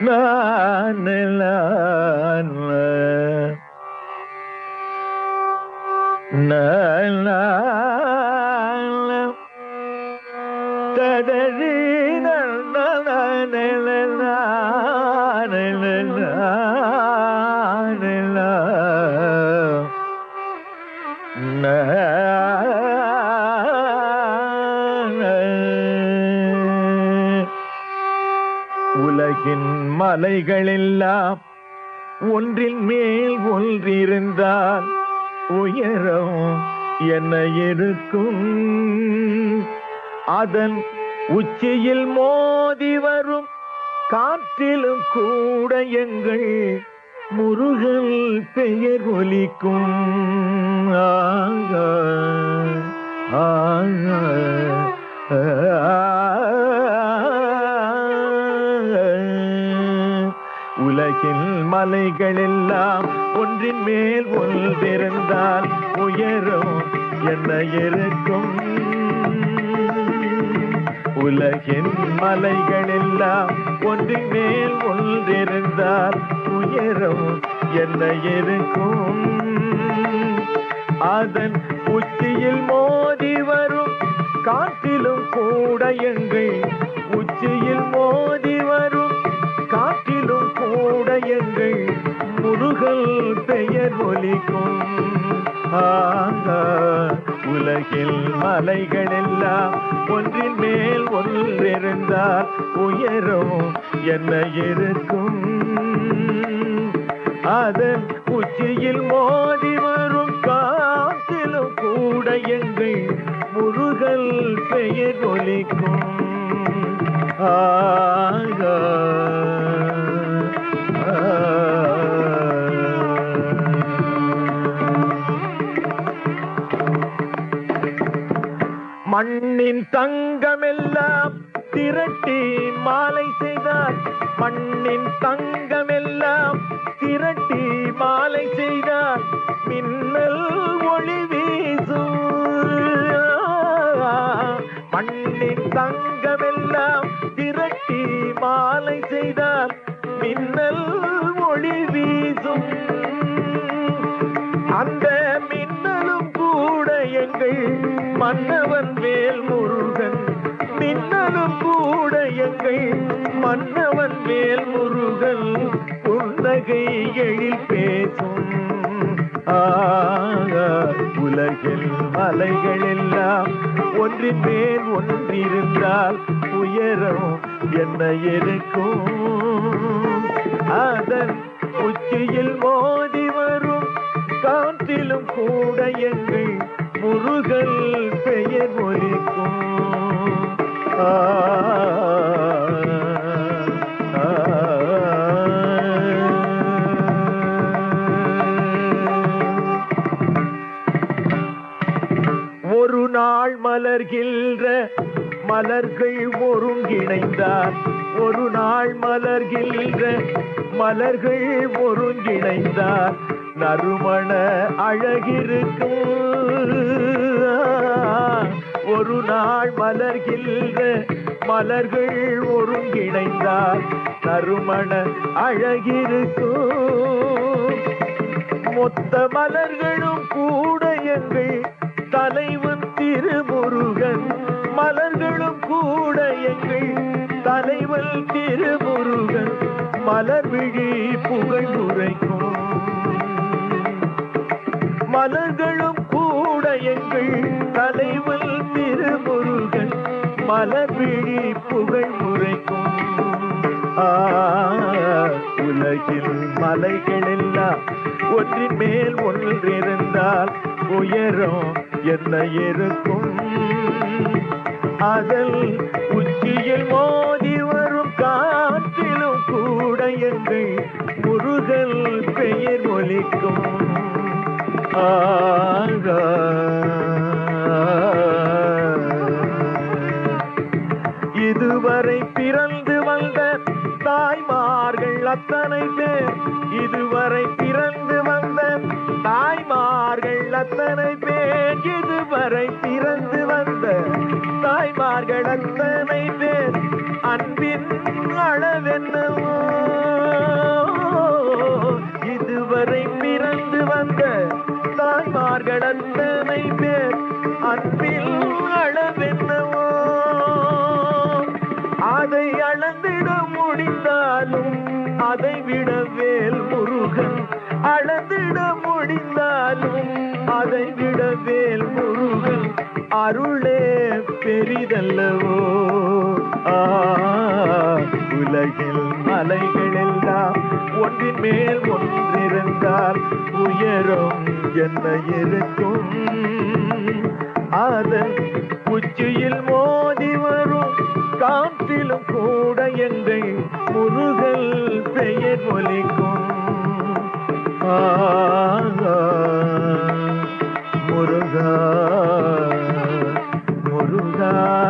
நான் நான் நான் உலகின் மலைகளெல்லாம் ஒன்றின் மேல் ஒன்றிருந்தால் உயரம் என்ன இருக்கும்? அதன் உச்சியில் மோதி வரும் காற்றிலும் கூட எங்கள் முருகல் பெயர் ஒலிக்கும். ஆகா, ஆகா, உலகில் மலைகளெல்லாம் ஒன்றின் மேல் ஒன்றிருந்தால் உயரும் என்ன இருக்கும்? உலகின் மலைகளெல்லாம் ஒன்றின் மேல் ஒன்றிருந்தால் உயரும் என்ன இருக்கும்? அதன் உச்சியில் மோதி வரும் காற்றிலும் கூட எங்கள் உச்சியில் மோதி வரும் காற்றில் ஆகா, உலகில் மலைகளெல்லாம் ஒன்றின் மேல் ஒன்றிருந்தால் உயரும் என்ன இருக்கும்? அதன் உச்சியில் மோதி வரும் காற்றிலும் கூட எங்கள் முருகல் பெயர் ஒலிக்கும். ஆகா, தங்கமெல்லாம் திரட்டி மாலை செய்தார். மண்ணின் தங்கமெல்லாம் திரட்டி மாலை செய்தார். மின்னல் ஒளி வீசும். மண்ணின் தங்கமெல்லாம் திரட்டி மாலை செய்தார். மின்னல் ஒளி வீசும். அந்த மின்னலும் கூட எங்கள் மன்னவன் வேல் மின்னலும் கூட எங்கள் மன்னவன் மேல் முருகன் புன்னகை எழில் பேசும். உலகில் மலைகள் எல்லாம் ஒன்றின் மேல் ஒன்றிருந்தால் உயரம் என்ன இருக்கும்? அதன் உச்சியில் மோதி வரும் காற்றிலும் கூட எங்கள் முருகல் பெயர் ஒலிக்கும். ஒரு நாள் மலர்கின்ற மலர்கள் ஒருங்கிணைந்தார். ஒரு நாள் மலர்கின்ற மலர்கள் ஒருங்கிணைந்தார். நறுமண அழகிருக்கும். ஒரு நாள் மலர்கின்ற மலர்கள் ஒருங்கிணைந்தால் நறுமண அழகிருக்கும். மொத்த மலர்களும் கூட எங்கள் தலைவன் திருமுருகன். மலர்களும் கூட எங்கள் தலைவன் திருமுருகன். மலர் விழி புகழ் உரைக்கும். மலர்களும் கூட எங்கள் தலைவன் திருமுருகன் மலர் புகழ் முறைக்கும். உலகில் மலைகள் எல்லாம் ஒன்றின் மேல் ஒன்றிருந்தால் உயரம் என்ன இருக்கும்? அதில் உச்சியில் மோதி வரும் காற்றிலும் கூட என்று முருகல் பெயர் ஒலிக்கும். ஆகா இதுவரை பிறந்து வந்த தாய்மார்கள் அத்தனை பேர். இதுவரை பிறந்து வந்த தாய்மார்கள் அத்தனை பேர். இதுவரை பிறந்து வந்த தாய்மார்கள் அத்தனை பேர். அன்பின் அளவென்னவோ? இதுவரை பிறந்து வந்த தாய்மார்கள் அத்தனை பேர். அன்பின் அளவு அருளே பெரிதல்லவோ? ஆ, உலகில் மலைகள் எல்லாம் ஒன்றின் மேல் ஒன்றிருந்தால் உயரம் என்ன இருக்கும்? அதன் உச்சியில் மோதி வரும் காற்றிலும் கூட எங்கள் முருகல் பெயர் ஒலிக்கும். ஆ, முருகா. ಸದಾ